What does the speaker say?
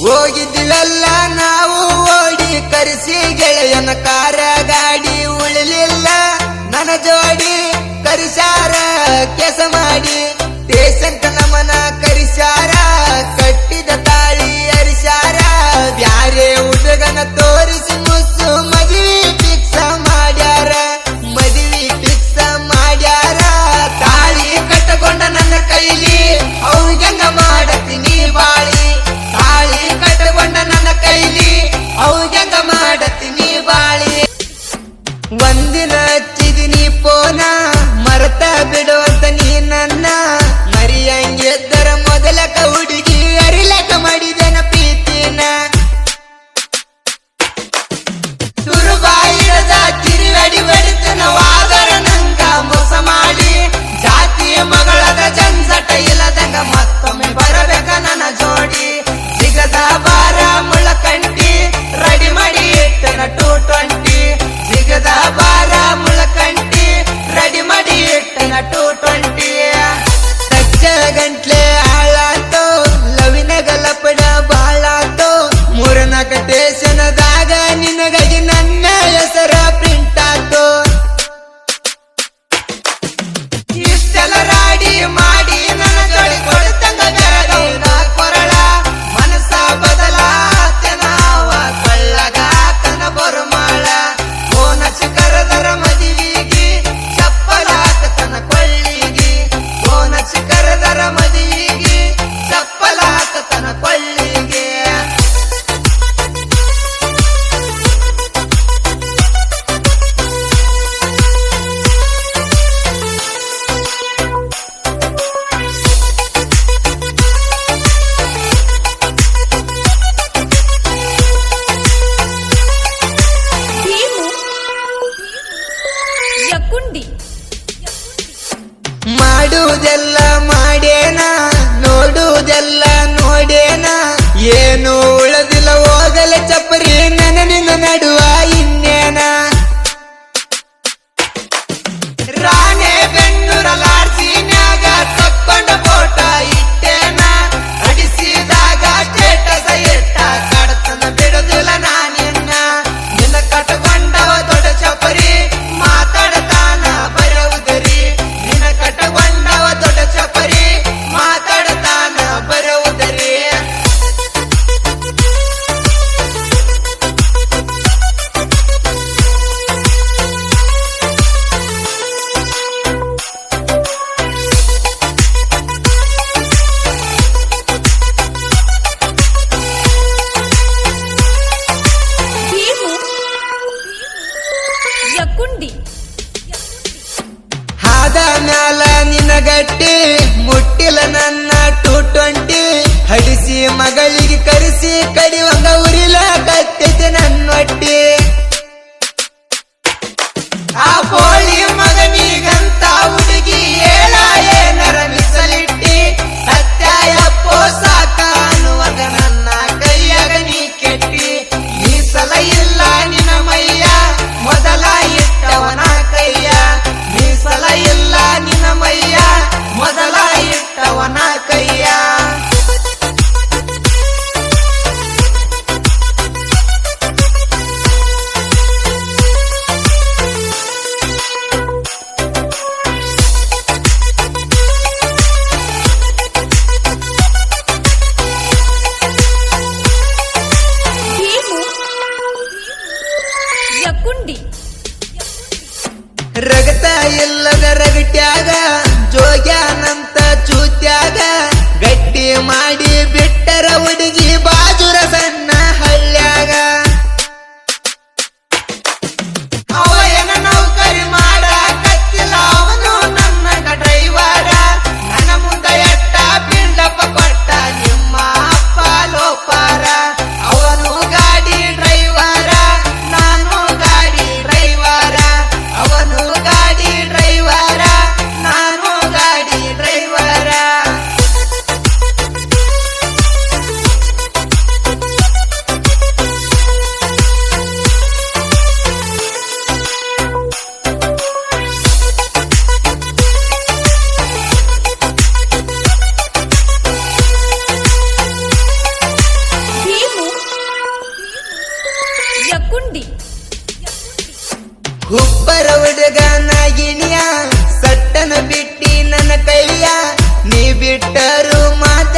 ಹೋಗಿದ್ದಿಲ್ಲ ನಾವು ಓಡಿ ಕರೆಸಿ ಗೆಳೆಯನ ಕಾರ ಗಾಡಿ ಉಳಿಲಿಲ್ಲ. ನನ್ನ ಜೋಡಿ ಕರಿಸಾರ ಕೆಸ ಮಾಡಿ. ಮಗಳದ ಜಂಜಟ ಇಲ್ಲದಂಗ ಮತ್ತೊಮ್ಮೆ నాడు జల్ ಕರೆಸಿ ಮಗಳಿಗೆ ಕರೆಸಿ ಕಡಿವಂಗ ಉರಿಲ ಕತ್ತೈತೆ ನನ್ನೊಟ್ಟಿ. ಆ ಕೋಳಿ ರಗತ ಎಲ್ಲದ ರಗಟ್ಯಾಗ ಕುಂಡಿ ಹುಬ್ಬರ ಹುಡುಗನ ಗಿಣಿಯ ಸಟ್ಟನ ಬಿಟ್ಟಿ ನನ್ನ ಕೈಯ. ನೀ ಬಿಟ್ಟರು ಮಾತ